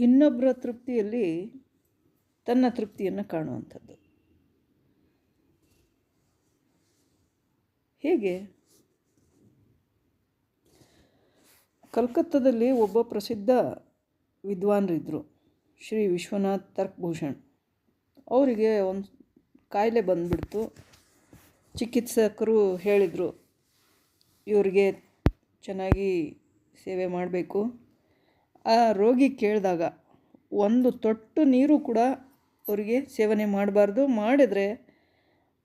ಇನ್ನೊಬ್ಬರ ತೃಪ್ತಿಯಲ್ಲಿ ತನ್ನ ತೃಪ್ತಿಯನ್ನು ಕಾಣುವಂಥದ್ದು. ಹೇಗೆ? ಕಲ್ಕತ್ತಾದಲ್ಲಿ ಒಬ್ಬ ಪ್ರಸಿದ್ಧ ವಿದ್ವಾನ್ರಿದ್ದರು ಶ್ರೀ ವಿಶ್ವನಾಥ್ ತರ್ಕಭೂಷಣ್. ಅವರಿಗೆ ಒಂದು ಕಾಯಿಲೆ ಬಂದುಬಿಡ್ತು. ಚಿಕಿತ್ಸಕರು ಹೇಳಿದರು, ಇವರಿಗೆ ಚೆನ್ನಾಗಿ ಸೇವೆ ಮಾಡಬೇಕು. ಆ ರೋಗಿ ಕೇಳಿದಾಗ ಒಂದು ತೊಟ್ಟು ನೀರು ಕೂಡ ಅವರಿಗೆ ಸೇವನೆ ಮಾಡಬಾರ್ದು. ಮಾಡಿದರೆ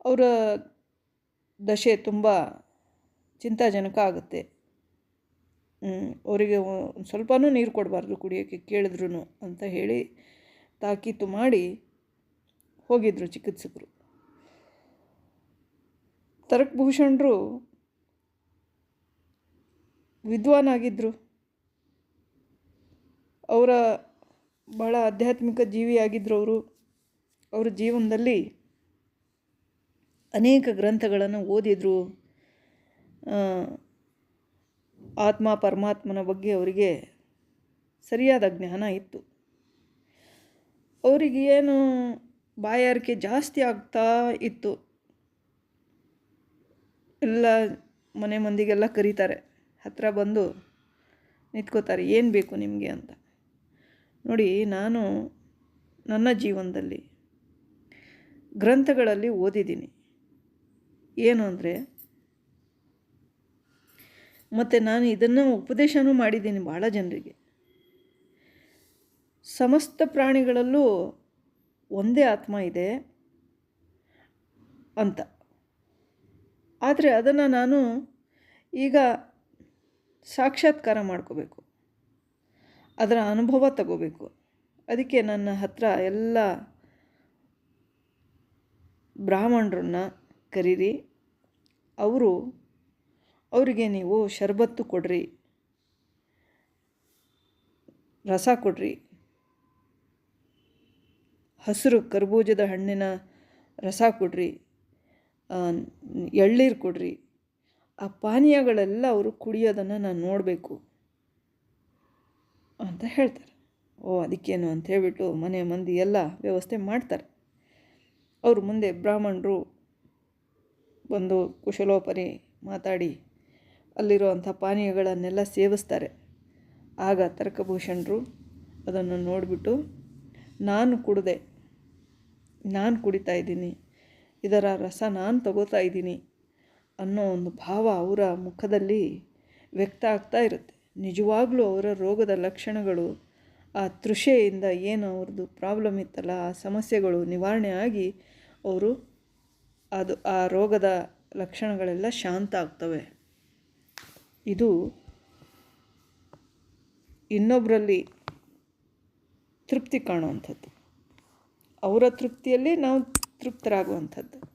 ಅವರ ದಶೆ ತುಂಬ ಚಿಂತಾಜನಕ ಆಗುತ್ತೆ. ಅವರಿಗೆ ಒಂದು ಸ್ವಲ್ಪನೂ ನೀರು ಕೊಡಬಾರ್ದು ಕುಡಿಯೋಕ್ಕೆ ಕೇಳಿದ್ರು ಅಂತ ಹೇಳಿ ತಾಕೀತು ಮಾಡಿ ಹೋಗಿದ್ದರು ಚಿಕಿತ್ಸಕರು. ತರಕಭೂಷಣರು ವಿದ್ವಾನಾಗಿದ್ದರು ಅವರ ಭಾಳ ಆಧ್ಯಾತ್ಮಿಕ ಜೀವಿಯಾಗಿದ್ದರು ಅವರು. ಅವರ ಜೀವನದಲ್ಲಿ ಅನೇಕ ಗ್ರಂಥಗಳನ್ನು ಓದಿದರು. ಆತ್ಮ ಪರಮಾತ್ಮನ ಬಗ್ಗೆ ಅವರಿಗೆ ಸರಿಯಾದ ಜ್ಞಾನ ಇತ್ತು. ಅವರಿಗೆ ಏನು ಬಾಯಾರಿಕೆ ಜಾಸ್ತಿ ಆಗ್ತಾ ಇತ್ತು. ಎಲ್ಲ ಮನೆ ಮಂದಿಗೆಲ್ಲ ಕರೀತಾರೆ. ಹತ್ತಿರ ಬಂದು ನಿಂತ್ಕೋತಾರೆ, ಏನು ಬೇಕು ನಿಮಗೆ? ಅಂತ. ನೋಡಿ, ನಾನು ನನ್ನ ಜೀವನದಲ್ಲಿ ಗ್ರಂಥಗಳಲ್ಲಿ ಓದಿದ್ದೀನಿ. ಏನು ಅಂದರೆ, ಮತ್ತು ನಾನು ಇದನ್ನು ಉಪದೇಶನೂ ಮಾಡಿದ್ದೀನಿ ಭಾಳ ಜನರಿಗೆ. ಸಮಸ್ತ ಪ್ರಾಣಿಗಳಲ್ಲೂ ಒಂದೇ ಆತ್ಮ ಇದೆ ಅಂತ. ಆದರೆ ಅದನ್ನು ನಾನು ಈಗ ಸಾಕ್ಷಾತ್ಕಾರ ಮಾಡ್ಕೋಬೇಕು. ಅದರ ಅನುಭವ ತಗೋಬೇಕು. ಅದಕ್ಕೆ ನನ್ನ ಹತ್ರ ಎಲ್ಲ ಬ್ರಾಹ್ಮಣರನ್ನ ಕರೀರಿ. ಅವರು, ಅವರಿಗೆ ನೀವು ಶರಬತ್ತು ಕೊಡ್ರಿ. ರಸ ಕೊಡ್ರಿ. ಹಸಿರು ಕರ್ಬೂಜದ ಹಣ್ಣಿನ ರಸ ಕೊಡ್ರಿ. ಎಳ್ಳೀರು ಕೊಡ್ರಿ. ಆ ಪಾನೀಯಗಳೆಲ್ಲ ಅವರು ಕುಡಿಯೋದನ್ನು ನಾನು ನೋಡಬೇಕು. ಅಂತ ಹೇಳ್ತಾರೆ. ಓ, ಅದಕ್ಕೇನು ಅಂತ ಹೇಳಿಬಿಟ್ಟು ಮನೆ ಮಂದಿ ಎಲ್ಲ ವ್ಯವಸ್ಥೆ ಮಾಡ್ತಾರೆ. ಅವರು ಮುಂದೆ ಬ್ರಾಹ್ಮಣರು ಬಂದು ಕುಶಲೋಪರಿ ಮಾತಾಡಿ ಅಲ್ಲಿರುವಂಥ ಪಾನೀಯಗಳನ್ನೆಲ್ಲ ಸೇವಿಸ್ತಾರೆ. ಆಗ ತರ್ಕಭೂಷಣರು ಅದನ್ನು ನೋಡಿಬಿಟ್ಟು, ನಾನು ಕುಡಿದೆ, ನಾನು ಕುಡಿತಾ ಇದ್ದೀನಿ, ಇದರ ರಸ ನಾನು ತಗೋತಾ ಇದ್ದೀನಿ ಅನ್ನೋ ಒಂದು ಭಾವ ಅವರ ಮುಖದಲ್ಲಿ ವ್ಯಕ್ತ ಆಗ್ತಾ ಇರುತ್ತೆ. ನಿಜವಾಗ್ಲೂ ಅವರ ರೋಗದ ಲಕ್ಷಣಗಳು, ಆ ತೃಷೆಯಿಂದ ಏನು ಅವ್ರದ್ದು ಪ್ರಾಬ್ಲಮ್ ಇತ್ತಲ್ಲ, ಆ ಸಮಸ್ಯೆಗಳು ನಿವಾರಣೆ ಆಗಿ ಅವರು ಅದು, ಆ ರೋಗದ ಲಕ್ಷಣಗಳೆಲ್ಲ ಶಾಂತ ಆಗ್ತವೆ. ಇದು ಇನ್ನೊಬ್ಬರಲ್ಲಿ ತೃಪ್ತಿ ಕಾಣುವಂಥದ್ದು. ಅವರ ತೃಪ್ತಿಯಲ್ಲಿ ನಾವು ತೃಪ್ತರಾಗುವಂಥದ್ದು.